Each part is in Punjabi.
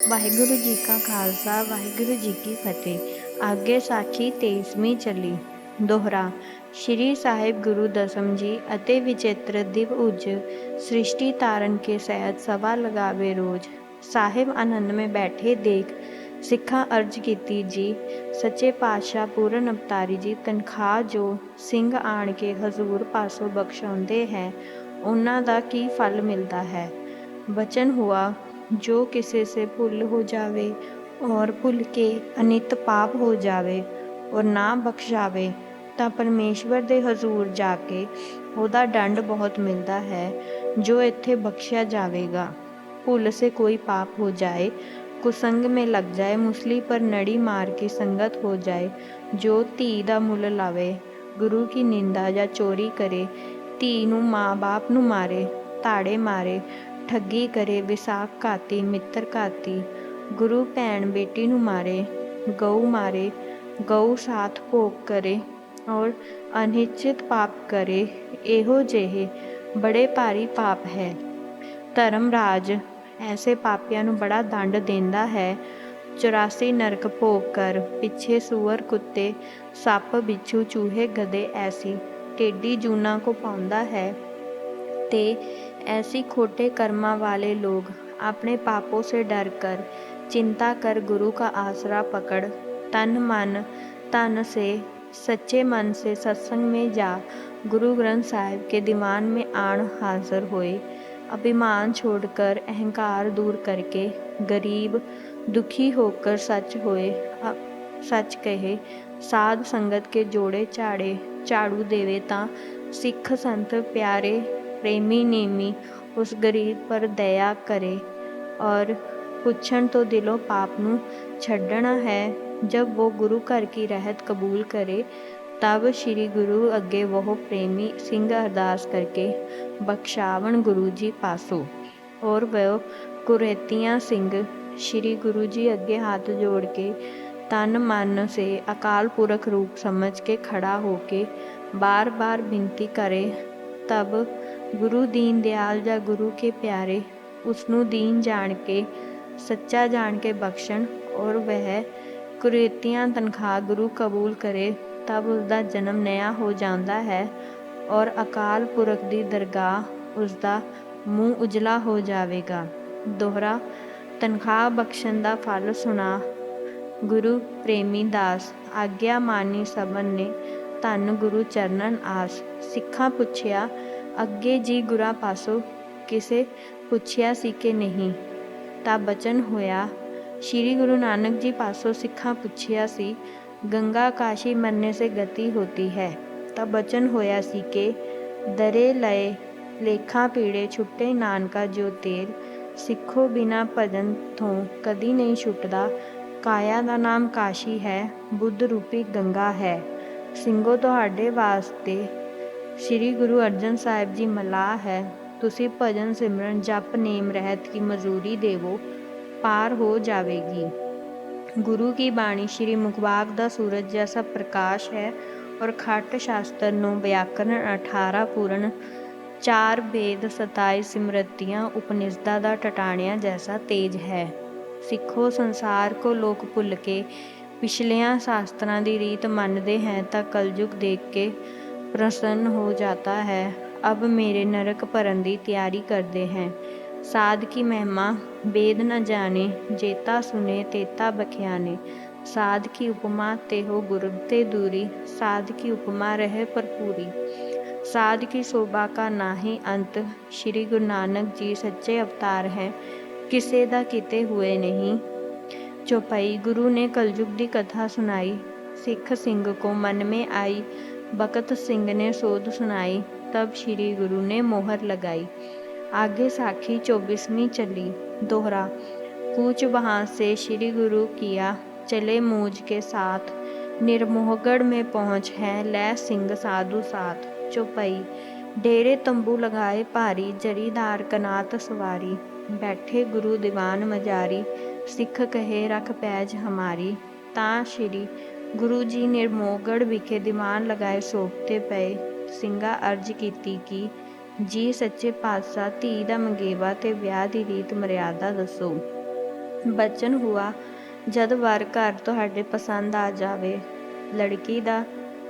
ਵਾਹਿਗੁਰੂ ਜੀ ਕਾ ਖਾਲਸਾ, ਵਾਹਿਗੁਰੂ ਜੀ ਕੀ ਫਤਿਹ। ਅੱਗੇ ਸਾਖੀ 23ਵੀਂ ਚੱਲੀ। ਦੋਹਰਾ, ਸ਼੍ਰੀ ਸਾਹਿਬ ਗੁਰੂ ਦਸਮ ਜੀ ਅਤੇ ਵਿਚਿਤ੍ਰ ਦਿਵ ਉਜ ਸ੍ਰਿਸ਼ਟੀ ਤਾਰਨ ਕੇ ਸਹਿਤ ਸਭਾ ਲਗਾਵੇ ਰੋਜ। ਸਾਹਿਬ ਆਨੰਦ ਮੇ ਬੈਠੇ ਦੇਖ ਸਿੱਖਾਂ ਅਰਜ ਕੀਤੀ ਜੀ। ਸੱਚੇ ਪਾਤਸ਼ਾਹ ਪੂਰਨ ਅਵਤਾਰੀ ਜੀ ਤਨਖਾਹ ਜੋ ਸਿੰਘ ਆਣ ਕੇ ਹਜ਼ੂਰ ਪਾਸੋਂ ਬਖਸ਼ਾਉਂਦੇ ਹੈ, ਉਹਨਾਂ ਦਾ ਕੀ ਫਲ ਮਿਲਦਾ ਹੈ? ਬਚਨ ਹੁਆ ਜੋ ਕਿਸੇ ਸੇ ਭੁੱਲ ਹੋ ਜਾਵੇ ਔਰ ਭੁੱਲ ਕੇ ਅਨਿਤ ਪਾਪ ਹੋ ਜਾਵੇ ਔਰ ਨਾ ਬਖਸ਼ਾਵੇ ਤਾਂ ਪਰਮੇਸ਼ਵਰ ਦੇ ਹਜ਼ੂਰ ਜਾ ਕੇ ਉਹਦਾ ਦੰਡ ਬਹੁਤ ਮਿਲਦਾ ਹੈ ਜੋ ਇੱਥੇ ਬਖਸ਼ਿਆ ਜਾਵੇਗਾ ਭੁੱਲ ਸੇ ਕੋਈ ਪਾਪ ਹੋ ਜਾਏ ਕੁਸੰਗ में लग जाए मुसली पर नड़ी मार की संगत हो जाए ਜੋ ਧੀ ਦਾ ਮੁੱਲ ਲਾਵੇ ਗੁਰੂ ਕੀ ਨਿੰਦਾ ਜਾਂ ਚੋਰੀ ਕਰੇ ਧੀ ਨੂੰ ਮਾਂ-ਬਾਪ ਨੂੰ ਮਾਰੇ ਤਾੜੇ ਮਾਰੇ ਠੱਗੀ ਕਰੇ, ਵਿਸਾਖ ਘਾਤੀ, ਮਿੱਤਰ ਘਾਤੀ, ਗੁਰੂ ਭੈਣ ਬੇਟੀ ਨੂੰ ਮਾਰੇ, ਗਊ ਮਾਰੇ, ਗਊ ਸਾਥ ਭੋਗ ਕਰੇ ਔਰ ਅਨਿਸ਼ਚਿਤ ਪਾਪ ਕਰੇ, ਇਹੋ ਜਿਹੇ ਬੜੇ ਭਾਰੀ ਪਾਪ ਹੈ। ਧਰਮ ਰਾਜ ਐਸੇ ਪਾਪੀਆਂ ਨੂੰ ਬੜਾ ਦੰਡ ਦਿੰਦਾ ਹੈ। 84 ਨਰਕ ਭੋਗ ਕਰ, ਪਿੱਛੇ ਸੂਰ ਕੁੱਤੇ, ਸੱਪ ਬਿੱਛੂ, ਚੂਹੇ ਗਦੇ ਐਸੀ ਟੇਡੀ ਜੂਨਾ ਕੋ ਪਾਉਂਦਾ ਹੈ ਤੇ ऐसी खोटे कर्मा वाले लोग अपने पापों से डर कर, चिंता कर गुरु का आसरा पकड़, तन मन, तन से, सच्चे मन से सत्संग में जा, गुरु ग्रंथ साहिब के दीवान में आण हाजिर होए। अभिमान छोड़कर, अहंकार दूर करके, गरीब, दुखी होकर सच होए। सच कहे, साध संगत के जोड़े झाड़े झाड़ू देवे ता, सिख संत प्यारे प्रेमी नेमी ਉਸ ਗਰੀਬ ਪਰ ਦਇਆ ਕਰੇ ਔਰ ਪੁੱਛਣ ਤੋਂ ਦਿਲੋਂ ਪਾਪ ਨੂੰ ਛੱਡਣਾ ਹੈ ਜਬ ਉਹ ਗੁਰੂ ਘਰ ਕੀ ਰਹਿਤ ਕਬੂਲ ਕਰੇ ਤਬ ਸ੍ਰੀ ਗੁਰੂ ਅੱਗੇ ਉਹ ਪ੍ਰੇਮੀ ਸਿੰਘ ਅਰਦਾਸ ਕਰਕੇ ਬਖਸ਼ਾਵਣ ਗੁਰੂ ਜੀ ਪਾਸੋਂ ਔਰ ਵਹ ਕੁਰੇਤੀਆਂ ਸਿੰਘ ਸ੍ਰੀ ਗੁਰੂ ਜੀ ਅੱਗੇ ਹੱਥ ਜੋੜ ਕੇ ਤਨ ਮਨ ਸੇ ਅਕਾਲ ਪੁਰਖ ਰੂਪ ਸਮਝ ਕੇ ਖੜਾ ਹੋ ਕੇ ਬਾਰ-ਬਾਰ ਬੇਨਤੀ ਕਰੇ ਤਬ ਗੁਰੂ ਦੀਨ ਦਿਆਲ ਜਾਂ ਗੁਰੂ ਕੇ ਪਿਆਰੇ ਉਸ ਨੂੰ ਦੀਨ ਜਾਣ ਕੇ, ਸੱਚਾ ਜਾਣ ਕੇ ਬਖਸ਼ਣ ਔਰ ਵਹ ਕੁਰੇਤੀਆਂ ਤਨਖਾਹ ਗੁਰੂ ਕਬੂਲ ਕਰੇ, ਤਬ ਉਸ ਦਾ ਜਨਮ ਨਿਆ ਹੋ ਜਾਂਦਾ ਹੈ ਔਰ ਅਕਾਲ ਪੁਰਖ ਦੀ ਦਰਗਾਹ ਉਸ ਦਾ ਮੂੰਹ ਉਜਲਾ ਹੋ ਜਾਵੇਗਾ। ਦੋਹਰਾ, ਤਨਖਾਹ ਬਖਸ਼ਣ ਦਾ ਫਲ ਸੁਣਾ। ਗੁਰੂ ਪ੍ਰੇਮੀ ਦਾਸ, ਆਗਿਆ ਮਾਨੀ ਸਬਨ ਨੇ ਧੰਨ ਗੁਰੂ ਚਰਨਨ ਆਸ। ਸਿੱਖਾਂ ਪੁੱਛਿਆ ਅੱਗੇ ਜੀ ਗੁਰਾਂ ਪਾਸੋਂ ਕਿਸੇ ਪੁੱਛਿਆ ਸੀ ਕਿ ਨਹੀਂ, ਤਾਂ ਬਚਨ ਹੋਇਆ, ਸ਼੍ਰੀ ਗੁਰੂ ਨਾਨਕ ਜੀ ਪਾਸੋਂ ਸਿੱਖਾਂ ਪੁੱਛਿਆ ਸੀ, ਗੰਗਾ ਕਾਸ਼ੀ ਮਰਨੇ ਸੇ ਗਤੀ ਹੋਤੀ ਹੈ? ਤਾਂ ਬਚਨ ਹੋਇਆ ਸੀ ਕਿ, ਦਰੇ ਲਏ, ਲੇਖਾਂ ਪੀੜੇ ਛੁੱਟੇ ਨਾਨਕਾ ਜੋ ਤੇਲ, ਸਿੱਖੋ ਬਿਨਾ ਭਜਨ ਤੋਂ ਕਦੀ ਨਹੀਂ ਛੁੱਟਦਾ, ਕਾਇਆ ਦਾ ਨਾਮ ਕਾਸ਼ੀ ਹੈ, ਬੁੱਧ ਰੂਪੀ ਗੰਗਾ ਹੈ ਸਿੰਘੋ ਤੁਹਾਡੇ ਵਾਸਤੇ ਸ੍ਰੀ ਗੁਰੂ ਅਰਜਨ ਸਾਹਿਬ ਜੀ ਮਲਾਹ ਹੈ। ਤੁਸੀਂ ਭਜਨ ਸਿਮਰਨ ਜਪ ਨੇਮ ਰਹਿਤ ਕੀ ਮਜ਼ਦੂਰੀ ਦੇਵੋ, ਪਾਰ ਹੋ ਜਾਵੇਗੀ। ਗੁਰੂ ਕੀ ਬਾਣੀ ਸ੍ਰੀ ਮੁਖਬਾਗ ਦਾ ਸੂਰਜ ਜੈਸਾ ਪ੍ਰਕਾਸ਼ ਹੈ ਔਰ ਖੱਟ ਸ਼ਾਸਤਰ ਨੂੰ ਵਿਆਕਰਣ 18 ਪੂਰਨ ਚਾਰ ਵੇਦ 27 ਸਿਮਰਤੀਆਂ ਉਪਨਿਸ਼ਦਾਂ ਦਾ ਟਟਾਣਿਆ ਜੈਸਾ ਤੇਜ ਹੈ। ਸਿੱਖੋ ਸੰਸਾਰ ਕੋ ਲੋਕ ਭੁੱਲ ਕੇ, ਪਿਛਲਿਆਂ ਸ਼ਾਸਤਰਾਂ ਦੀ ਰੀਤ ਮੰਨਦੇ ਹੈ ਤਾਂ ਕਲਯੁਗ ਦੇਖ ਕੇ प्रसन्न हो जाता है। अब मेरे नरक भरन की तैयारी करते हैं। साध की महिमा, वेद न जाने, जेता सुने, तेता बख्याने। साध की उपमा ते हो गुरु, ते दूरी। साध की उपमा रहे भरपूरी साध की शोभा का ना ही अंत। श्री गुरु नानक जी सच्चे अवतार हैं। किसे दा किते हुए नहीं। चौपाई, गुरु ने कलयुग की कथा सुनाई। सिख सिंह को मन में आई। बकत सिंह ने सोध सुनाई, तब श्री गुरु ने मोहर लगाई। आगे साखी चौबीसवीं चली, दोहरा कूच वहाँ से श्री गुरु किया, चले मूज के साथ। निर्मोहगढ़ में पहुँच है, लै सिंह साधु साथ। चौपाई, डेरे तंबू लगाए भारी जरीदार कनात सवारी। बैठे गुरु दीवान मजारी, सिख कहे रख पैज हमारी। ता श्री ਗੁਰੂ ਜੀ ਨਿਰਮੋਗੜ ਵਿਖੇ ਦੀਵਾਨ ਲਗਾਏ ਸੋਪਤੇ ਪਏ, ਸਿੰਘਾ ਅਰਜ ਕੀਤੀ ਕਿ ਜੀ ਸੱਚੇ ਪਾਤਸ਼ਾਹ ਧੀ ਦਾ ਮੰਗੇਵਾ ਤੇ ਵਿਆਹ ਦੀ ਰੀਤ ਮਰਿਆਦਾ ਦੱਸੋ। ਬਚਨ ਹੁਆ, ਜਦ ਵਾਰ ਘਰ ਤੁਹਾਡੇ ਪਸੰਦ ਆ ਜਾਵੇ। ਲੜਕੀ ਦਾ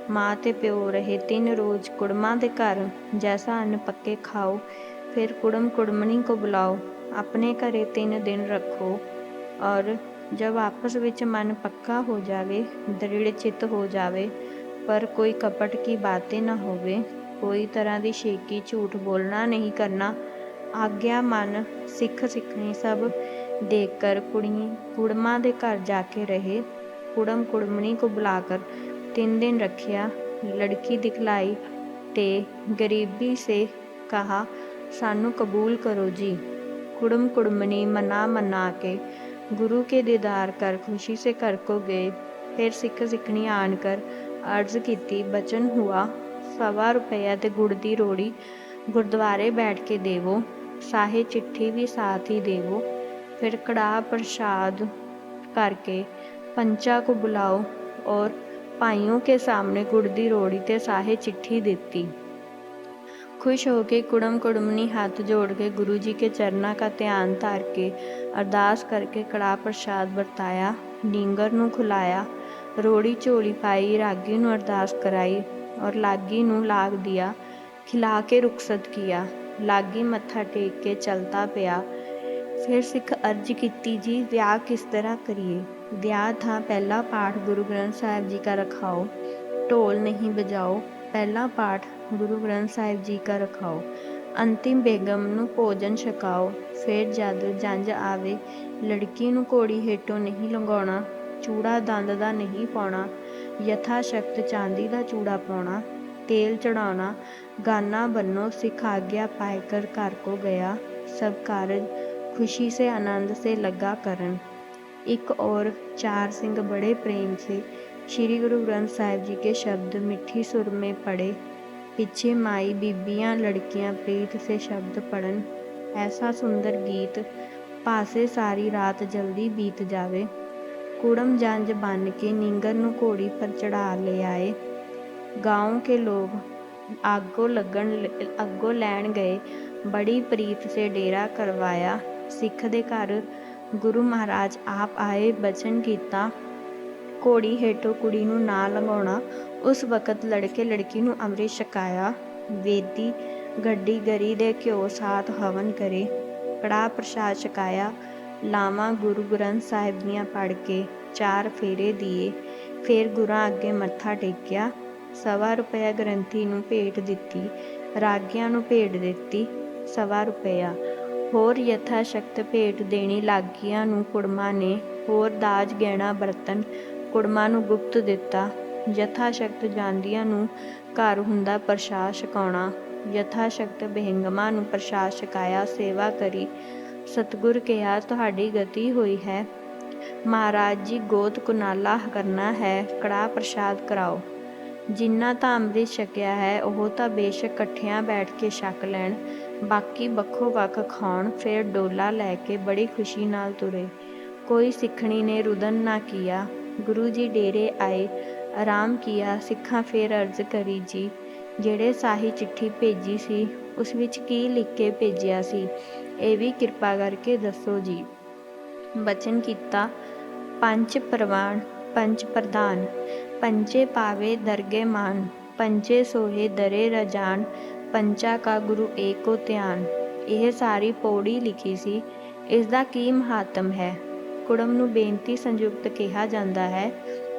ਮਾਂ ਤੇ ਪਿਓ ਰਹੇ ਤਿੰਨ ਰੋਜ਼ ਕੁੜਮਾਂ ਦੇ ਘਰ, ਜੈਸਾ ਅੰਨ ਪੱਕੇ ਖਾਓ, ਫਿਰ ਕੁੜਮ ਕੁੜਮਣੀ ਕੋ ਬੁਲਾਓ। ਆਪਣੇ ਘਰੇ ਤਿੰਨ ਦਿਨ ਰੱਖੋ ਔਰ ਜਦ ਆਪਸ ਵਿੱਚ ਮਨ ਪੱਕਾ ਹੋ ਜਾਵੇ, ਦ੍ਰਿੜ ਚਿੱਤ ਹੋ ਜਾਵੇ, ਪਰ ਕੋਈ ਕਪਟ ਕੀ ਬਾਤੇ ਨਾ ਹੋਵੇ, ਕੋਈ ਤਰ੍ਹਾਂ ਦੀ ਸ਼ੇਕੀ ਝੂਠ ਬੋਲਣਾ ਨਹੀਂ ਕਰਨਾ। ਆਗਿਆ ਮਨ, ਸਿੱਖ ਸਿੱਖਣੀ ਸਭ ਦੇਖ ਕਰ ਕੁੜੀ, ਕੁੜਮਾ ਦੇ ਘਰ ਜਾ ਕੇ ਰਹੇ। ਕੁੜਮ ਕੁੜਮਣੀ ਕੋ ਬੁਲਾ ਕਰ ਤਿੰਨ ਦਿਨ ਰੱਖਿਆ, ਲੜਕੀ ਦਿਖਲਾਈ ਤੇ ਗਰੀਬੀ ਸੇ ਕਹਾ, ਸਾਨੂੰ ਕਬੂਲ ਕਰੋ ਜੀ। ਕੁੜਮ ਕੁੜਮਣੀ ਮਨਾ ਮਨਾ ਕੇ ਗੁਰੂ ਕੇ दीदार कर खुशी से घर को गए फिर ਸਿੱਖ ਸਿੱਖਣੀ ਆਣ ਕਰ, ਅਰਜ਼ ਕੀਤੀ, ਬਚਨ ਹੁਆ, ਸਵਾ ਰੁਪਇਆ ਤੇ ਗੁੜ ਦੀ ਰੋੜੀ ਗੁਰਦੁਆਰੇ ਬੈਠ ਕੇ ਦੇਵੋ, ਸਾਹੇ ਚਿੱਠੀ ਵੀ ਸਾਥ ਹੀ ਦੇਵੋ। ਫਿਰ ਕੜਾ ਪ੍ਰਸ਼ਾਦ ਕਰਕੇ ਪੰਚਾ को बुलाओ और ਭਾਈਓ ਕੇ ਸਾਹਮਣੇ ਗੁੜ ਦੀ ਰੋੜੀ ਤੇ ਸਾਹੇ ਚਿੱਠੀ ਦਿੱਤੀ। खुश होके कुड़म कुड़मनी हाथ जोड़ के गुरु जी के चरणा का ध्यान धार के अरदास करके कड़ा प्रसाद ਵਰਤਾਇਆ ਡੀਂਗਰ ਨੂੰ ਖੁਲਾਇਆ ਰੋੜੀ ਝੋਲੀ ਪਾਈ ਰਾਗੀ ਨੂੰ ਅਰਦਾਸ ਕਰਾਈ ਔਰ ਲਾਗੀ ਨੂੰ ਲਾਗ ਦਿਆ ਖਿਲਾ ਕੇ ਰੁਖਸਤ ਕੀਆ ਲਾਗੀ ਮੱਥਾ ਟੇਕ ਕੇ ਚਲਤਾ ਪਿਆ ਫਿਰ ਸਿੱਖ ਅਰਜ ਕੀਤੀ ਜੀ ਵਿਆਹ ਕਿਸ ਤਰ੍ਹਾਂ ਕਰੀਏ ਵਿਆਹ ਥਾਂ ਪਹਿਲਾ ਪਾਠ ਗੁਰੂ ਗ੍ਰੰਥ ਸਾਹਿਬ ਜੀ का रखाओ ਢੋਲ ਨਹੀਂ ਬਜਾਓ ਪਹਿਲਾ ਪਾਠ ਗੁਰੂ ਗ੍ਰੰਥ ਸਾਹਿਬ ਜੀ ਦਾ ਰਖਾਓ। ਅੰਤਿਮ ਬੇਗਮ ਨੂੰ ਭੋਜਨ ਛਕਾਓ। ਫਿਰ ਜਦ ਜੰਜ ਆਵੇ, ਲੜਕੀ ਨੂੰ ਘੋੜੀ ਹੇਠੋਂ ਨਹੀਂ ਲੰਗਾਉਣਾ ਚੂੜਾ ਦੰਦ ਦਾ ਨਹੀਂ ਪਾਉਣਾ ਯਥਾ ਸ਼ਕਤ ਚਾਂਦੀ ਦਾ ਚੂੜਾ ਪਾਉਣਾ, ਤੇਲ ਚੜਾਉਣਾ, ਗਾਨਾ ਬੰਨੋ, ਸਿਖ ਆਗਿਆ ਪਾਇ ਕਰ ਘਰ ਕੋ ਗਿਆ, ਸਭ ਕਾਰਜ ਖੁਸ਼ੀ ਸੇ ਆਨੰਦ ਸੇ ਲੱਗਾ ਕਰਨ। ਇੱਕ ਔਰ ਚਾਰ ਸਿੰਘ ਬੜੇ ਪ੍ਰੇਮ ਸੇ ਸ੍ਰੀ ਗੁਰੂ ਗ੍ਰੰਥ ਸਾਹਿਬ ਜੀ ਕੇ ਸ਼ਬਦ ਮਿੱਠੀ ਸੁਰ ਮੇ ਪੜੇ ਪਿੱਛੇ ਮਾਈ ਬੀਬੀਆਂ ਲੜਕੀਆਂ ਪ੍ਰੀਤ ਸੇ ਸ਼ਬਦ ਪੜਨ ਐਸਾ ਸੁੰਦਰ ਗੀਤ ਪਾਸੇ ਸਾਰੀ ਰਾਤ ਜਲਦੀ ਬੀਤ ਜਾਵੇ। ਕੁੜਮ ਜੰਜ ਬਨ ਕੇ ਨਿੰਗਰ ਨੂੰ ਘੋੜੀ ਪਰ ਚੜਾ ਲੈ ਆਏ। گاؤں ਕੇ ਲੋਗ ਆਗੋ ਲੱਗਣ ਅੱਗੋ ਲੈਣ ਗਏ। ਬੜੀ ਪ੍ਰੀਤ ਸੇ ਡੇਰਾ ਕਰਵਾਇਆ। ਸਿੱਖ ਦੇ ਘਰ ਗੁਰੂ ਮਹਾਰਾਜ ਆਪ ਆਏ, ਬਚਨ ਕੀਤਾ। ਘੋੜੀ ਹੇਠੋਂ ਕੁੜੀ ਨੂੰ ਨਾ ਲੰਘਾਉਣਾ, ਉਸ ਵਕਤ ਲੜਕੇ ਲੜਕੀ ਨੂੰ ਅੰਮ੍ਰਿਤ ਛਕਾਇਆ, ਵੇਦੀ ਗੱਡੀ ਗਰੀ ਦੇ ਘਿਓ ਸਾਥ ਹਵਨ ਕਰੇ ਕੜਾ ਪ੍ਰਸ਼ਾਦ ਛਕਾਇਆ, ਲਾਵਾਂ ਗੁਰੂ ਗ੍ਰੰਥ ਸਾਹਿਬ ਦੀਆਂ ਪੜ੍ਹ ਕੇ ਚਾਰ ਫੇਰੇ ਦੀਏ, ਫਿਰ ਗੁਰਾਂ ਅੱਗੇ ਮੱਥਾ ਟੇਕਿਆ, ਸਵਾ ਰੁਪਇਆ ਗ੍ਰੰਥੀ ਨੂੰ ਭੇਟ ਦਿੱਤੀ, ਰਾਗੀਆਂ ਨੂੰ ਭੇਟ ਦਿੱਤੀ, ਸਵਾ ਰੁਪਇਆ। ਹੋਰ ਯਥਾ ਸ਼ਕਤ ਭੇਟ ਦੇਣੀ ਲਾਗੀਆਂ ਨੂੰ ਕੁੜਮਾ ਨੇ, ਹੋਰ ਦਾਜ ਗਹਿਣਾ ਬਰਤਨ ਕੁੜਮਾਂ ਨੂੰ ਗੁਪਤ ਦਿੱਤਾ। ਯਥਾ ਸ਼ਕਤ ਜਾਂਦੀਆਂ ਨੂੰ ਘਰ ਹੁੰਦਾ ਪ੍ਰਸ਼ਾਦ ਛਕਾਉਣਾ। ਯਥਾ ਸ਼ਕਤ ਬਹਿੰਗਮਾ ਨੂੰ ਪ੍ਰਸ਼ਾਦ ਛਕਾਇਆ, ਸੇਵਾ ਕਰੀ। ਸਤਗੁਰ ਕਿਹਾ, ਤੁਹਾਡੀ ਗਤੀ ਹੋਈ ਹੈ। ਮਹਾਰਾਜ ਜੀ, ਗੋਤ ਕੁਨਾਲਾ ਕਰਨਾ ਹੈ। ਕੜਾ ਪ੍ਰਸ਼ਾਦ ਕਰਾਓ। ਜਿੰਨਾ ਤਾਂ ਅੰਮ੍ਰਿਤ ਛਕਿਆ ਹੈ, ਉਹ ਤਾਂ ਬੇਸ਼ੱਕ ਇਕੱਠਿਆਂ ਬੈਠ ਕੇ ਛਕ ਲੈਣ। ਬਾਕੀ ਵੱਖੋ ਵੱਖ ਖਾਣ ਫਿਰ ਡੋਲਾ ਲੈ ਕੇ ਬੜੀ ਖੁਸ਼ੀ ਨਾਲ ਤੁਰੇ। ਕੋਈ ਸਿੱਖਣੀ ਨੇ ਰੁਦਨ ਨਾ ਕੀਆ। ਗੁਰੂ ਜੀ ਡੇਰੇ ਆਏ, ਆਰਾਮ ਕੀਆ, ਸਿੱਖਾਂ ਫੇਰ ਅਰਜ਼ ਕਰੀ ਜੀ। ਜਿਹੜੇ ਸਾਹੀ ਚਿੱਠੀ ਭੇਜੀ ਸੀ, ਉਸ ਵਿੱਚ ਕੀ ਲਿਖ ਕੇ ਭੇਜਿਆ ਸੀ, ਇਹ ਵੀ ਕਿਰਪਾ ਕਰਕੇ ਦੱਸੋ ਜੀ। ਬਚਨ ਕੀਤਾ, ਪੰਜ ਪ੍ਰਵਾਨ ਪੰਜ ਪ੍ਰਧਾਨ, ਪੰਜੇ ਪਾਵੇ ਦਰਗੇ ਮਾਨ, ਪੰਜੇ ਸੋਹੇ ਦਰੇ ਰਜਾਨ, ਪੰਚਾ ਕਾ ਗੁਰੂ ਏਕੋ ਧਿਆਨ। ਇਹ ਸਾਰੀ ਪੌੜੀ ਲਿਖੀ ਸੀ, ਇਸ ਦਾ ਕੀ ਮਹਾਤਮ ਹੈ? ਕੁੜਮ ਨੂੰ ਬੇਨਤੀ ਸੰਯੁਕਤ ਕਿਹਾ ਜਾਂਦਾ ਹੈ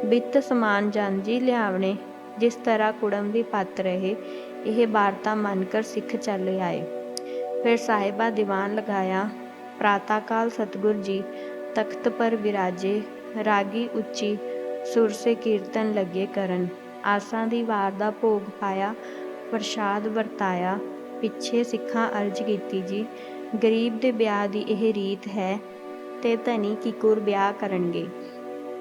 ਬਿੱਤ ਸਮਾਨ ਜਾਂਜੀ ਲਿਆਵਣੇ, ਜਿਸ ਤਰ੍ਹਾਂ ਕੁੜਮ ਵੀ ਪੱਤ ਰਹੇ, ਇਹ ਵਾਰਤਾ ਮੰਨ ਸਿੱਖ ਚੱਲੇ ਆਏ। ਫਿਰ ਸਾਹਿਬਾ ਦੀਵਾਨ ਲਗਾਇਆ, ਪ੍ਰਾਤਾਕਾਲ ਸਤਗੁਰ ਜੀ, ਤਖਤ ਪਰ ਵਿਰਾਜੇ, ਰਾਗੀ ਉੱਚੀ ਸੁਰ ਸੇ ਕੀਰਤਨ ਲੱਗੇ ਕਰਨ। ਆਸਾਂ ਦੀ ਵਾਰ ਦਾ ਭੋਗ ਪਾਇਆ, ਪ੍ਰਸ਼ਾਦ ਵਰਤਾਇਆ, ਪਿੱਛੇ ਸਿੱਖਾਂ ਅਰਜ ਕੀਤੀ ਜੀ, ਗਰੀਬ ਦੇ ਵਿਆਹ ਦੀ ਇਹ ਰੀਤ ਹੈ ਤੇ ਧਨੀ ਕਿਕੁਰ ਵਿਆਹ ਕਰਨਗੇ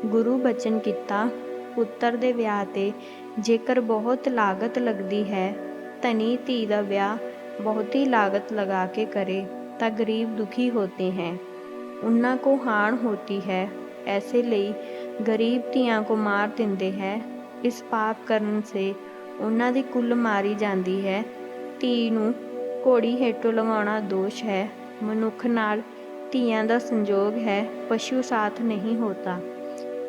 ਗੁਰੂ ਬਚਨ ਕੀਤਾ ਪੁੱਤਰ ਦੇ ਵਿਆਹ ਤੇ ਜੇਕਰ ਬਹੁਤ ਲਾਗਤ ਲੱਗਦੀ ਹੈ ਧਨੀ ਧੀ ਦਾ ਵਿਆਹ ਬਹੁਤੀ ਲਾਗਤ ਲਗਾ ਕੇ करे ਤਾਂ ਗਰੀਬ ਦੁਖੀ ਹੋਤੇ हैं ਉਹਨਾਂ ਕੋ ਹਾਨ ਹੋਤੀ ਹੈ ਐਸੇ ਲਈ ਗਰੀਬ ਧੀਆਂ ਕੋ ਮਾਰ ਦਿੰਦੇ ਹੈ ਇਸ ਪਾਪ ਕਰਨ ਸੇ ਉਹਨਾਂ ਦੀ ਕੁੱਲ ਮਾਰੀ ਜਾਂਦੀ ਹੈ ਧੀ ਨੂੰ ਘੋੜੀ ਹੇਠੋਂ ਲੰਘਾਉਣਾ ਦੋਸ਼ ਹੈ ਮਨੁੱਖ ਨਾਲ ਧੀਆਂ ਦਾ ਸੰਜੋਗ ਹੈ, ਪਸ਼ੂ ਸਾਥ ਨਹੀਂ ਹੋਤਾ।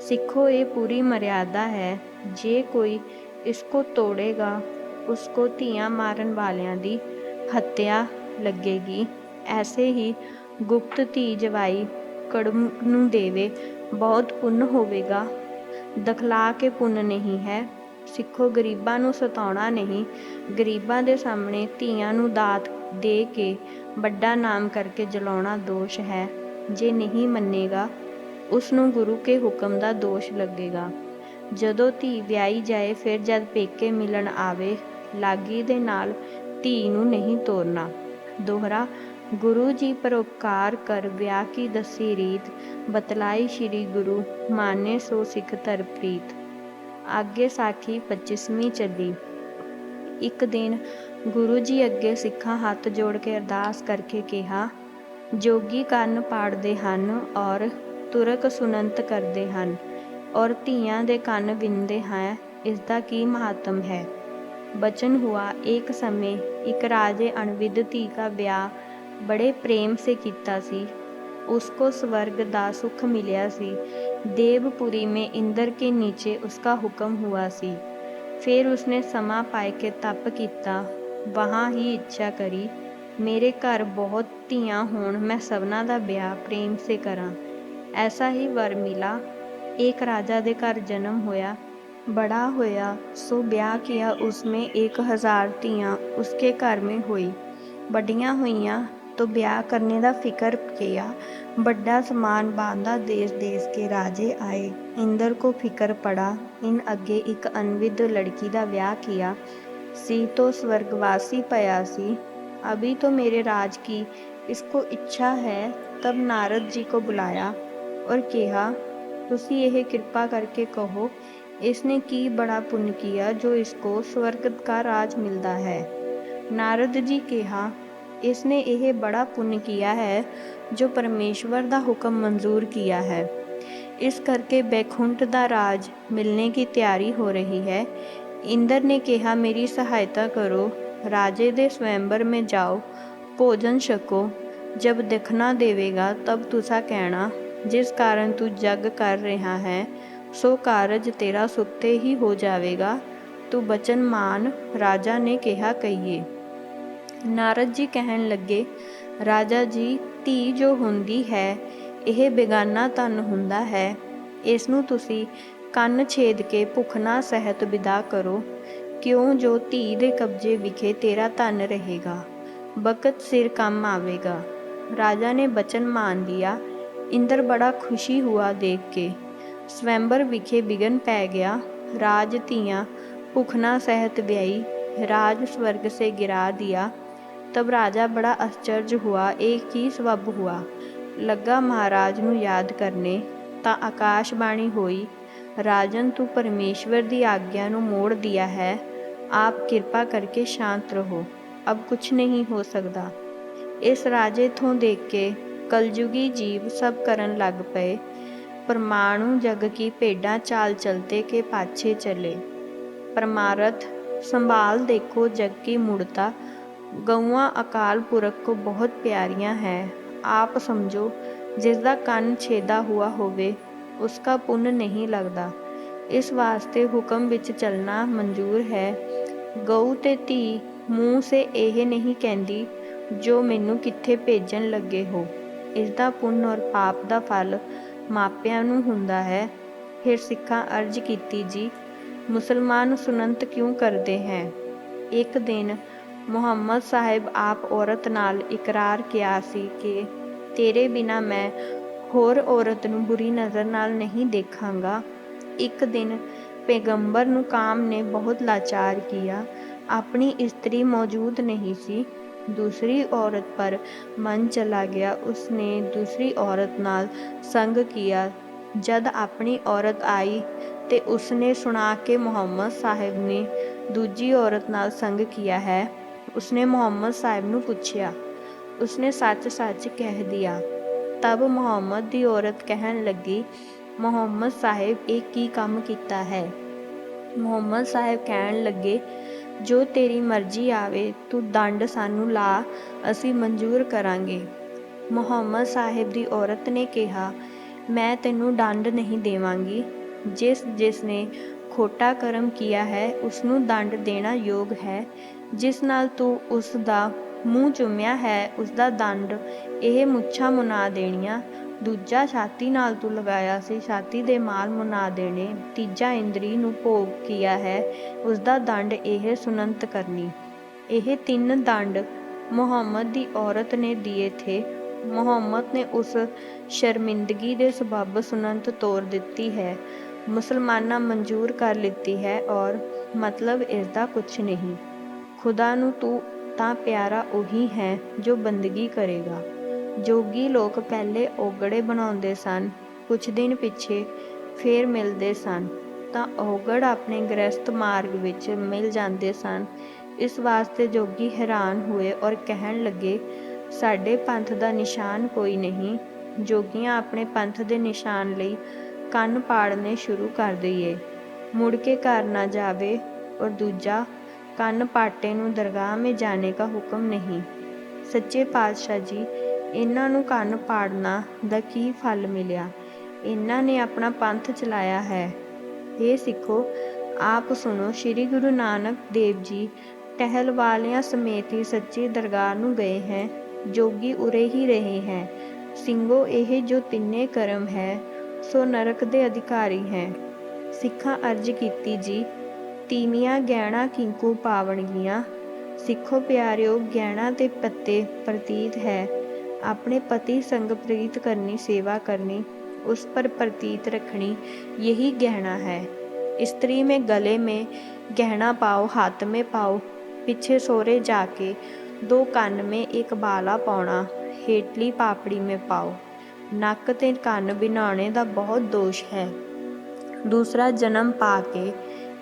ਸਿੱਖੋ, ਇਹ ਪੂਰੀ ਮਰਿਆਦਾ ਹੈ। ਜੇ ਕੋਈ ਇਸ ਕੋ ਤੋੜੇਗਾ ਉਸ ਕੋ ਧੀਆਂ ਮਾਰਨ ਵਾਲਿਆਂ ਦੀ ਹੱਤਿਆ ਲੱਗੇਗੀ। ਐਸੇ ਹੀ ਗੁਪਤ ਧੀ ਜਵਾਈ ਕੜਮ ਨੂੰ ਦੇਵੇ, ਬਹੁਤ ਪੁੰਨ ਹੋਵੇਗਾ। ਦਖਲਾ ਕੇ ਪੁੰਨ ਨਹੀਂ ਹੈ। ਸਿੱਖੋ, ਗਰੀਬਾਂ ਨੂੰ ਸਤਾਉਣਾ ਨਹੀਂ। ਗਰੀਬਾਂ ਦੇ ਸਾਹਮਣੇ ਧੀਆਂ ਨੂੰ ਦਾਤ ਦੇ ਕੇ ਵੱਡਾ ਨਾਮ ਕਰਕੇ ਜਲਾਉਣਾ ਦੋਸ਼ ਹੈ। ਜੇ ਨਹੀਂ ਮੰਨੇਗਾ ਉਸ ਨੂੰ ਗੁਰੂ ਕੇ ਹੁਕਮ ਦਾ ਦੋਸ਼ ਲੱਗੇਗਾ। ਜਦੋਂ ਧੀ ਵਿਆਹੀ ਜਾਏ, ਫਿਰ ਜਦ ਪੇਕੇ ਮਿਲਣ ਆਵੇ, ਲਾਗੀ ਦੇ ਨਾਲ ਧੀ ਨੂੰ ਨਹੀਂ ਤੋਰਨਾ। ਦੋਹਰਾ, ਗੁਰੂ ਜੀ ਪਰਉਪਕਾਰ ਕਰ ਵਿਆਹ ਕੀ ਦਸੀ ਰੀਤ, ਬਤਲਾਈ ਸ੍ਰੀ ਗੁਰੂ, ਮਾਨੇ ਸੋ ਸਿੱਖ ਧਰ ਪ੍ਰੀਤ। ਅੱਗੇ ਸਾਖੀ 25ਵੀਂ ਚੱਲੀ ਇੱਕ ਦਿਨ ਗੁਰੂ ਜੀ ਅੱਗੇ ਸਿੱਖਾਂ ਹੱਥ ਜੋੜ ਕੇ ਅਰਦਾਸ ਕਰਕੇ ਕਿਹਾ ਜੋਗੀ ਕੰਨ ਪਾੜਦੇ ਹਨ ਔਰ ਤੁਰਕ ਸੁਨੰਤ ਕਰਦੇ ਹਨ ਔਰ ਧੀਆਂ ਦੇ ਕੰਨ ਵਿੰਦੇ ਹੈ ਇਸ ਦਾ ਕੀ ਮਹੱਤਮ ਹੈ बचन हुआ एक समय एक राजे अणविद धी का ब्याह बड़े प्रेम से ਕੀਤਾ ਸੀ उसको स्वर्ग ਦਾ सुख मिलिया सी देवपुरी में इंद्र के नीचे उसका हुक्म हुआ सी फिर उसने समा पाए के तप ਕੀਤਾ वहाँ ही ਇੱਛਾ ਕਰੀ ਮੇਰੇ ਘਰ ਬਹੁਤ ਧੀਆਂ ਹੋਣ ਮੈਂ ਸਭਨਾ ਦਾ ਵਿਆਹ ਪ੍ਰੇਮ ਸੇ ਕਰਾਂ ਐਸਾ ਹੀ ਵਰ ਮਿਲਾ एक राजा ਦੇ ਘਰ ਜਨਮ ਹੋਇਆ बड़ा होया सो ब्याह किया उसमें एक हजार ਧੀਆਂ उसके घर में हुई ਵੱਡੀਆਂ ਹੋਈਆਂ तो ब्याह करने ਦਾ ਫਿਕਰ किया ਵੱਡਾ ਸਮਾਨ ਬਾਂਦਾ ਦੇਸ਼ ਦੇਸ਼ ਕੇ ਰਾਜੇ ਆਏ ਇੰਦਰ को ਫਿਕਰ पड़ा इन ਅੱਗੇ ਇੱਕ ਅਨਵਿਦ ਲੜਕੀ ਦਾ ਵਿਆਹ किया सी तो स्वर्गवासी पयासी। अभी तो मेरे राज की इसको इच्छा है, तब नारद जी को बुलाया और कहा, तुसी यह कृपा करके कहो, इसने की बड़ा पुण्य किया जो इसको स्वर्ग का राज मिलता है। नारद जी कहा, इसने यह बड़ा पुण्य किया है जो परमेश्वर का हुक्म मंजूर किया है। इस करके बैकुंठ का राज मिलने की तैयारी हो रही है। ਇੰਦਰ ਨੇ ਕਿਹਾ, ਮੇਰੀ ਸਹਾਇਤਾ ਕਰੋ। ਰਾਜੇ ਦੇ ਸਵੈੰਬਰ में ਜਾਓ, ਭੋਜਨ ਛਕੋ। ਜਬ ਦਿਖਣਾ ਦੇਵੇਗਾ, ਤਬ ਤੁਸਾਂ ਕਹਿਣਾ, ਜਿਸ ਕਾਰਨ ਤੂੰ ਜਗ ਕਰ ਰਿਹਾ ਹੈ, ਸੋ ਕਾਰਜ ਤੇਰਾ ਸੁੱਤੇ ਹੀ ਹੋ ਜਾਵੇਗਾ। ਤੂੰ ਬਚਨ ਮਾਨ ਰਾਜਾ ਨੇ ਕਿਹਾ ਕਹੀਏ। ਨਾਰਦ ਜੀ ਕਹਿਣ ਲੱਗੇ, ਰਾਜਾ ਜੀ, ਧੀ ਜੋ ਹੁੰਦੀ ਹੈ, ਇਹ ਬੇਗਾਨਾ ਤਨ ਹੁੰਦਾ ਹੈ। ਇਸ ਨੂੰ ਤੁਸੀਂ ਕੰਨ ਛੇਦ ਕੇ ਭੁਖਣਾ ਸਹਿਤ ਵਿਦਾ ਕਰੋ ਕਿਉਂ ਜੋ ਧੀ ਦੇ ਕਬਜ਼ੇ ਵਿਖੇ ਤੇਰਾ ਧਨ ਰਹੇਗਾ ਬਕਤ ਸਿਰ ਕੰਮ ਆਵੇਗਾ ਰਾਜਾ ਨੇ ਬਚਨ ਮਾਨ ਲਿਆ ਇੰਦਰ ਬੜਾ ਖੁਸ਼ੀ ਹੁਆ ਦੇਖ ਕੇ ਸਵੈੰਬਰ ਵਿਖੇ ਵਿਗਨ ਪੈ ਗਿਆ ਰਾਜ ਧੀਆਂ ਭੁਖਨਾ ਸਹਿਤ ਵਿਆਈ राज स्वर्ग से गिरा दिया तब राजा बड़ा आश्चर्य हुआ एक ही सबब हुआ ਲੱਗਾ ਮਹਾਰਾਜ ਨੂੰ ਯਾਦ ਕਰਨੇ ਤਾਂ ਆਕਾਸ਼ਬਾਣੀ ਹੋਈ ਰਾਜਨ ਤੂੰ ਪਰਮੇਸ਼ਵਰ ਦੀ ਆਗਿਆ ਨੂੰ ਮੋੜ ਦਿਆ ਹੈ ਆਪ ਕਿਰਪਾ ਕਰਕੇ ਸ਼ਾਂਤ ਰਹੋ ਅਬ ਕੁਛ ਨਹੀਂ ਹੋ ਸਕਦਾ ਇਸ ਰਾਜੇ ਤੋਂ ਦੇਖ ਕੇ ਕਲਯੁਗੀ ਜੀਵ ਸਭ ਕਰਨ ਲੱਗ ਪਏ परमाणु जग की भेडा चाल चलते के पाछे चले परमारथ संभाल देखो जग की मुड़ता गौआं अकाल पुरख को बहुत प्यारियां हैं आप समझो जिसका ਕੰਨ ਛੇਦਾ ਹੁਆ ਹੋਵੇ ਉਸਕਾ ਪੁੰਨ ਨਹੀਂ ਲੱਗਦਾ। ਇਸ ਵਾਸਤੇ ਹੁਕਮ ਵਿੱਚ ਚੱਲਣਾ ਮਨਜ਼ੂਰ ਹੈ। ਗਊ ਤੇ ਧੀ, ਮੂੰਹ ਸੇ ਇਹ ਨਹੀਂ ਕਹਿੰਦੀ ਜੋ ਮੈਨੂੰ ਕਿੱਥੇ ਭੇਜਣ ਲੱਗੇ ਹੋ। ਇਸ ਦਾ ਪੁੰਨ ਔਰ ਪਾਪ ਦਾ ਫਲ ਮਾਪਿਆਂ ਨੂੰ ਹੁੰਦਾ ਹੈ। ਫਿਰ ਸਿੱਖਾਂ ਅਰਜ਼ ਕੀਤੀ, ਜੀ, ਮੁਸਲਮਾਨ ਸੁਨੰਤ ਕਿਉਂ ਕਰਦੇ ਹੈ? ਇੱਕ ਦਿਨ ਮੁਹੰਮਦ ਸਾਹਿਬ ਆਪ ਔਰਤ ਨਾਲ ਇਕਰਾਰ ਕਿਹਾ ਸੀ ਕਿ, ਤੇਰੇ ਬਿਨਾ ਮੈਂ ਹੋਰ ਔਰਤ ਨੂੰ ਬੁਰੀ ਨਜ਼ਰ ਨਾਲ ਨਹੀਂ ਦੇਖਾਂਗਾ ਇੱਕ ਦਿਨ ਪੈਗੰਬਰ ਨੂੰ ਕਾਮ ਨੇ ਬਹੁਤ ਲਾਚਾਰ किया अपनी स्त्री मौजूद नहीं सी दूसरी औरत पर मन चला गया उसने दूसरी औरत ਨਾਲ ਸੰਗ किया ਜਦ ਆਪਣੀ ਔਰਤ ਆਈ ਤੇ ਉਸਨੇ ਸੁਣਾ ਕੇ ਮੁਹੰਮਦ ਸਾਹਿਬ ਨੇ ਦੂਜੀ ਔਰਤ ਨਾਲ ਸੰਗ किया ਹੈ ਉਸਨੇ ਮੁਹੰਮਦ ਸਾਹਿਬ ਨੂੰ ਪੁੱਛਿਆ ਉਸਨੇ ਸੱਚ-ਸੱਚ ਕਹਿ ਦਿਆ ਤਬ ਮੁਹੰਮਦ ਦੀ ਔਰਤ ਕਹਿਣ ਲੱਗੀ, ਮੁਹੰਮਦ ਸਾਹਿਬ, ਇਹ ਕੀ ਕੰਮ ਕੀਤਾ ਹੈ? ਮੁਹੰਮਦ ਸਾਹਿਬ ਕਹਿਣ ਲੱਗੇ, ਜੋ ਤੇਰੀ ਮਰਜ਼ੀ ਆਵੇ, ਤੂੰ ਦੰਡ ਸਾਨੂੰ ਲਾ, ਅਸੀਂ ਮਨਜ਼ੂਰ ਕਰਾਂਗੇ। ਮੁਹੰਮਦ ਸਾਹਿਬ ਦੀ ਔਰਤ ਨੇ ਕਿਹਾ, ਮੈਂ ਤੈਨੂੰ ਦੰਡ ਨਹੀਂ ਦੇਵਾਂਗੀ। ਜਿਸ ਜਿਸ ਨੇ ਖੋਟਾ ਕਰਮ ਕੀਆ ਹੈ ਉਸ ਨੂੰ ਦੰਡ ਦੇਣਾ ਯੋਗ ਹੈ। ਜਿਸ ਨਾਲ ਤੂੰ ਉਸ ਦਾ ਮੂੰਹ ਚੁੰਮਿਆ ਹੈ, ਉਸਦਾ ਦੰਡ ਇਹ ਮੁੱਛਾਂ ਮੁਨਾ ਦੇਣੀਆਂ। ਦੂਜਾ ਛਾਤੀ ਨਾਲ ਤੂੰ ਲਗਾਇਆ ਸੀ, ਛਾਤੀ ਦੇ ਮਾਲ ਮੁਨਾ ਦੇਣੇ। ਤੀਜਾ ਇੰਦਰੀ ਨੂੰ ਭੋਗ ਕੀਆ ਹੈ ਉਸ ਦੰਡ ਇਹ ਸੁਨੰਤ ਕਰਨੀ। ਇਹ ਤਿੰਨ ਦੰਡ ਮੁਹੰਮਦ ਦੀ ਔਰਤ ਨੇ ਦਿਏ ਥੇ। ਮੁਹੰਮਦ ਨੇ ਉਸ ਸ਼ਰਮਿੰਦਗੀ ਦੇ ਸਬਬ ਸੁਨੰਤ ਤੋੜ ਦਿੱਤੀ ਹੈ। ਮੁਸਲਮਾਨਾਂ ਮਨਜ਼ੂਰ ਕਰ ਲਿੱਤੀ ਹੈ ਔਰ ਮਤਲਬ ਇਸ ਦਾ ਕੁਛ ਨਹੀਂ। ਖੁਦਾ ਨੂੰ ਤੂੰ ਤਾਂ ਪਿਆਰਾ ਉਹੀ ਹੈ ਜੋ ਬੰਦਗੀ ਕਰੇਗਾ। ਜੋਗੀ ਲੋਕ ਪਹਿਲੇ ਔਗੜੇ ਬਣਾਉਂਦੇ ਸਨ, ਕੁਛ ਦਿਨ ਪਿੱਛੇ ਫੇਰ ਮਿਲਦੇ ਸਨ। ਤਾਂ ਔਗੜ ਆਪਣੇ ਗ੍ਰਸਤ ਮਾਰਗ ਵਿੱਚ ਮਿਲ ਜਾਂਦੇ ਸਨ। ਇਸ ਵਾਸਤੇ ਜੋਗੀ ਹੈਰਾਨ ਹੋਏ ਔਰ ਕਹਿਣ ਲੱਗੇ, ਸਾਡੇ ਪੰਥ ਦਾ ਨਿਸ਼ਾਨ ਕੋਈ ਨਹੀਂ। ਜੋਗੀਆਂ ਆਪਣੇ ਪੰਥ ਦੇ ਨਿਸ਼ਾਨ ਲਈ ਕੰਨ ਪਾੜਨੇ ਸ਼ੁਰੂ ਕਰ ਦਈਏ। ਮੁੜ ਕੇ ਘਰ ਨਾ ਜਾਵੇ ਔਰ ਦੂਜਾ ਕੰਨ ਪਾਟੇ ਨੂੰ ਦਰਗਾਹ ਮੇ ਜਾਣੇ ਦਾ ਹੁਕਮ ਨਹੀਂ। ਸੱਚੇ ਪਾਤਸ਼ਾਹ ਜੀ, ਇਹਨਾਂ ਨੂੰ ਕੰਨ ਪਾੜਨਾ ਦਾ ਕੀ ਫਲ ਮਿਲਿਆ? ਇਹਨਾਂ ਨੇ ਆਪਣਾ ਪੰਥ ਚਲਾਇਆ ਹੈ। ਇਹ ਸਿੱਖੋ, ਆਪ ਸੁਣੋ, ਸ੍ਰੀ ਗੁਰੂ ਨਾਨਕ ਦੇਵ ਜੀ ਟਹਿਲ ਵਾਲਿਆਂ ਸਮੇਤ ਹੀ ਸੱਚੇ ਦਰਗਾਹ ਨੂੰ ਗਏ ਹੈ, ਜੋਗੀ ਉਰੇ ਹੀ ਰਹੇ ਹੈ। ਸਿੰਘੋ, ਇਹ ਜੋ ਤਿੰਨੇ ਕਰਮ ਹੈ, ਸੋ ਨਰਕ ਦੇ ਅਧਿਕਾਰੀ ਹੈ। ਸਿੱਖਾਂ ਅਰਜ ਕੀਤੀ ਜੀ ਤੀਵੀਆਂ ਗਹਿਣਾ ਕਿੰਕੂ ਪਾਵਣਗੀਆਂ। ਸਿੱਖੋ ਪਿਆਰਿਓ, ਗਹਿਣਾ ਤੇ ਪੱਤੇ ਪ੍ਰਤੀਤ ਹੈ। ਆਪਣੇ ਪਤੀ ਸੰਗ ਪ੍ਰੀਤ ਕਰਨੀ, ਸੇਵਾ ਕਰਨੀ, ਉਸ ਪਰ ਪ੍ਰਤੀਤ रखनी यही गहना है स्त्री में गले में गहना पाओ हाथ में पाओ पीछे सोरे जाके दो कान में एक बाला पाਉਣਾ हेटली पापड़ी में पाओ ਨੱਕ ਤੇ ਕੰਨ ਬਿਨਾਣੇ ਦਾ ਬਹੁਤ ਦੋਸ਼ ਹੈ। ਦੂਸਰਾ ਜਨਮ ਪਾ ਕੇ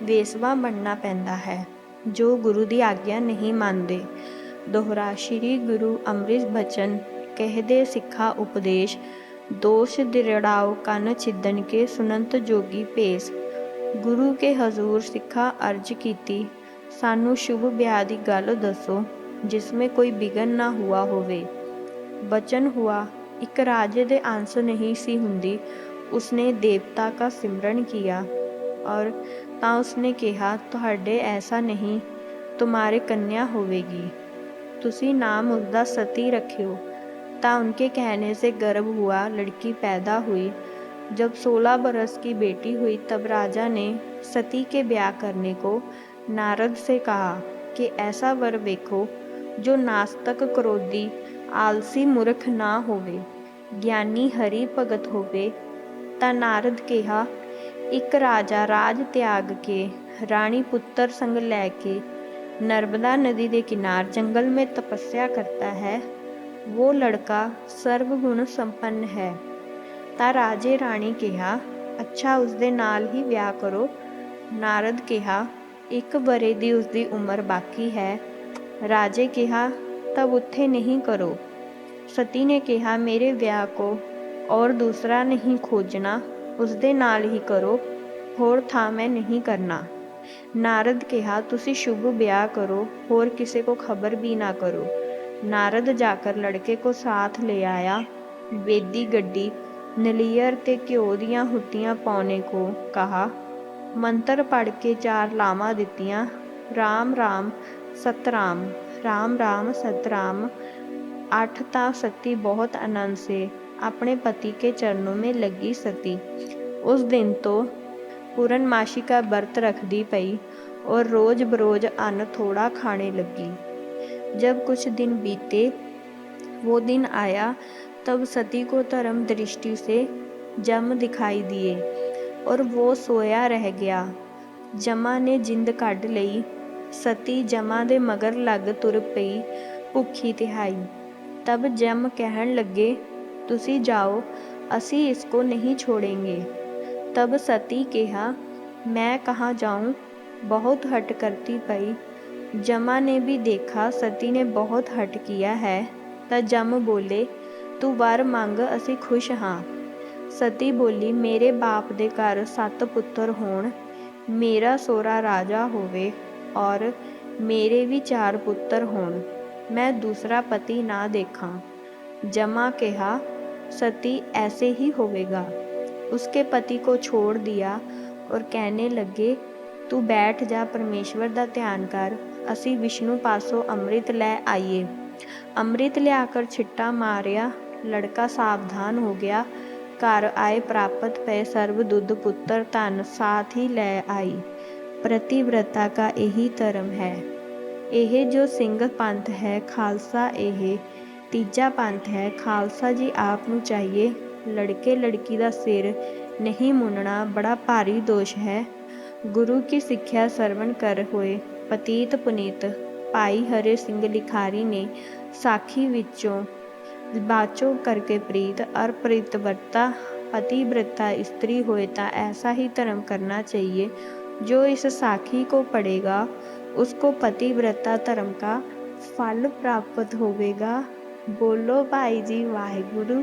ਵੇਸਵਾ ਬਣਨਾ ਪੈਂਦਾ ਹੈ, ਜੋ ਗੁਰੂ ਦੀ ਆਗਿਆ ਨਹੀਂ ਮੰਨਦੇ। ਦੋਹਰਾ ਸ਼੍ਰੀ ਗੁਰੂ ਅੰਮ੍ਰਿਤ ਬਚਨ, ਕਹਦੇ ਸਿੱਖਾ ਉਪਦੇਸ਼, ਦੋਸ਼ ਦਿਰੜਾਓ ਕੰਨ ਛਿਦਨ ਕੇ ਸੁਨੰਤ ਜੋਗੀ ਭੇਸ। ਗੁਰੂ ਕੇ ਹਜ਼ੂਰ ਸਿੱਖਾ ਅਰਜ ਕੀਤੀ, ਸਾਨੂੰ ਸ਼ੁਭ ਵਿਆਹ ਦੀ ਗੱਲ ਦੱਸੋ ਜਿਸ ਵਿੱਚ ਕੋਈ ਵਿਗਨ ਨਾ ਹੁਆ ਹੋਵੇ। ਬਚਨ ਹੁਆ, ਇੱਕ ਰਾਜੇ ਦੇ ਅੰਸ਼ ਨਹੀਂ ਸੀ ਹੁੰਦੀ, ਉਸਨੇ ਦੇਵਤਾ ਦਾ ਸਿਮਰਨ ਕੀਤਾ ਔਰ ਤਾਂ ਉਸਨੇ ਕਿਹਾ ਤੁਹਾਡੇ ਐਸਾ ਨਹੀਂ ਤੁਮਾਰੇ ਕੰਨਿਆ ਹੋਵੇਗੀ ਤੁਸੀਂ ਨਾਮ ਉਸਦਾ ਸਤੀ ਰੱਖਿਓ ता उनके कहने से गर्भ हुआ लड़की पैदा हुई जब 16 बरस की बेटी हुई तब राजा ने सती के ब्याह करने को नारद से कहा कि ऐसा वर देखो जो नास्तिक क्रोधी आलसी मूर्ख ना होवे ਗਿਆਨੀ ਹਰੀ ਭਗਤ ਹੋਵੇ ਤਾਂ ਨਾਰਦ ਕਿਹਾ ਇੱਕ ਰਾਜਾ ਰਾਜ ਤਿਆਗ ਕੇ ਰਾਣੀ ਪੁੱਤਰ ਸੰਗ ਲੈ ਕੇ ਨਰਮਦਾ ਨਦੀ ਦੇ ਕਿਨਾਰ ਜੰਗਲ में तपस्या करता है वो लड़का ਸਰਵਗੁਣ ਸੰਪੰਨ ਹੈ ਤਾਂ ਰਾਜੇ ਰਾਣੀ ਕਿਹਾ ਅੱਛਾ ਉਸਦੇ ਨਾਲ ਹੀ ਵਿਆਹ ਕਰੋ ਨਾਰਦ ਕਿਹਾ ਇੱਕ ਬਰੇ ਦੀ ਉਸਦੀ ਉਮਰ ਬਾਕੀ ਹੈ ਰਾਜੇ ਕਿਹਾ ਤਬ ਉੱਥੇ ਨਹੀਂ ਕਰੋ ਸਤੀ ਨੇ ਕਿਹਾ ਮੇਰੇ ਵਿਆਹ ਕੋ ਔਰ ਦੂਸਰਾ ਨਹੀਂ ਖੋਜਣਾ ਉਸਦੇ ਨਾਲ ਹੀ ਕਰੋ ਹੋਰ ਥਾਂ ਮੈਂ ਨਹੀਂ ਕਰਨਾ ਨਾਰਦ ਕਿਹਾ ਤੁਸੀਂ ਸ਼ੁਭ ਵਿਆਹ ਕਰੋ ਹੋਰ ਕਿਸੇ ਕੋ ਖਬਰ ਵੀ ਨਾ ਕਰੋ ਨਾਰਦ ਜਾਕਰ ਲੜਕੇ ਕੋ ਸਾਥ ਲੈ ਆਇਆ ਵੇਦੀ ਗੱਡੀ ਨਲੀਅਰ ਤੇ ਘਿਓ ਦੀਆਂ ਹੁੱਟੀਆਂ ਪਾਉਣੇ ਕੋ ਕਹਾ ਮੰਤਰ ਪੜ ਕੇ ਚਾਰ ਲਾਵਾਂ ਦਿੱਤੀਆਂ ਰਾਮ ਰਾਮ ਸਤਰਾਮ ਰਾਮ ਰਾਮ सतराम आठ ता सती बहुत आनंद से अपने पति के चरणों में लगी सती ਉਸ ਦਿਨ ਤੋਂ ਪੂਰਨਮਾਸ਼ੀ ਕਾ ਵਰਤ ਰੱਖਦੀ ਪਈ ਔਰ ਰੋਜ਼ ਬਰੋਜ਼ अन्न ਥੋੜਾ ਖਾਣੇ ਲੱਗੀ। ਜਬ ਕੁਛ ਦਿਨ ਬੀਤੇ वो दिन आया तब सती को धर्म दृष्टि से जम दिखाई दिए और वो सोया रह गया ਜਮਾ ਨੇ ਜਿੰਦ ਕੱਢ ਲਈ, ਸਤੀ ਜਮਾ ਦੇ ਮਗਰ ਲੱਗ ਤੁਰ ਪਈ ਭੁੱਖੀ ਤਿਹਾਈ। ਤਬ ਜਮ ਕਹਿਣ ਲੱਗੇ, ਤੁਸੀਂ ਜਾਓ, ਅਸੀਂ ਇਸ ਨਹੀਂ ਛੋੜੇਂਗੇ। तब सती कहा मैं कहाँ जाऊं बहुत हट करती पई जमा ने भी देखा सती ने बहुत हट किया है ਤਾਂ ਜਮ ਬੋਲੇ ਤੂੰ ਵਰ ਮੰਗ ਅਸੀਂ ਖੁਸ਼ ਹਾਂ ਸਤੀ ਬੋਲੀ ਮੇਰੇ ਬਾਪ ਦੇ ਘਰ ਸੱਤ ਪੁੱਤਰ ਹੋਣ ਮੇਰਾ ਸੋਹਰਾ ਰਾਜਾ ਹੋਵੇ ਔਰ ਮੇਰੇ ਵੀ ਚਾਰ ਪੁੱਤਰ ਹੋਣ ਮੈਂ ਦੂਸਰਾ ਪਤੀ ਨਾ ਦੇਖਾਂ जमा कहा सती ऐसे ही होवेगा उसके पति को छोड़ दिया और कहने लगे ਤੂੰ ਬੈਠ ਜਾ, ਪਰਮੇਸ਼ਵਰ ਦਾ ਧਿਆਨ ਕਰ, ਅਸੀਂ ਵਿਸ਼ਨੂੰ ਪਾਸੋਂ ਅੰਮ੍ਰਿਤ ਲੈ ਆਈਏ। ਅੰਮ੍ਰਿਤ ਲਿਆ ਕਰ ਛਿੱਟਾ ਮਾਰਿਆ, ਲੜਕਾ ਸਾਵਧਾਨ ਹੋ ਗਿਆ, ਘਰ ਆਏ ਪ੍ਰਾਪਤ ਪਏ ਸਰਬ ਦੁੱਧ ਪੁੱਤਰ ਧਨ ਸਾਥ ਹੀ ਲੈ ਆਈ। ਪ੍ਰਤੀਵ੍ਰਤਾ ਕਾ ਇਹੀ ਧਰਮ ਹੈ। ਇਹ ਜੋ ਸਿੰਘ ਪੰਥ ਹੈ, ਖਾਲਸਾ ਇਹ, ਤੀਜਾ ਪੰਥ ਹੈ, ਖਾਲਸਾ ਜੀ ਆਪ ਨੂੰ ਚਾਹੀਏ। ਲੜਕੇ ਲੜਕੀ ਦਾ ਸਿਰ ਨਹੀਂ ਮੁੰਨਣਾ ਬੜਾ ਭਾਰੀ ਦੋਸ਼ ਹੈ ਗੁਰੂ ਕੀ ਸਿੱਖਿਆ ਸਰਵਣ ਕਰ ਹੋਏ ਪਤੀਤ ਪੁਨੀਤ ਭਾਈ ਹਰੇ ਸਿੰਘ ਲਿਖਾਰੀ ਨੇ ਸਾਖੀ ਵਿੱਚੋਂ ਬਾਚੋ ਕਰਕੇ ਪ੍ਰੀਤ ਅਰ ਪ੍ਰੀਤਵਰਤਾ पतिव्रता स्त्री होए तो ऐसा ही धर्म करना चाहिए जो इस साखी को पढ़ेगा उसको पतिव्रता धर्म का फल प्राप्त होवेगा बोलो भाई जी वाहिगुरु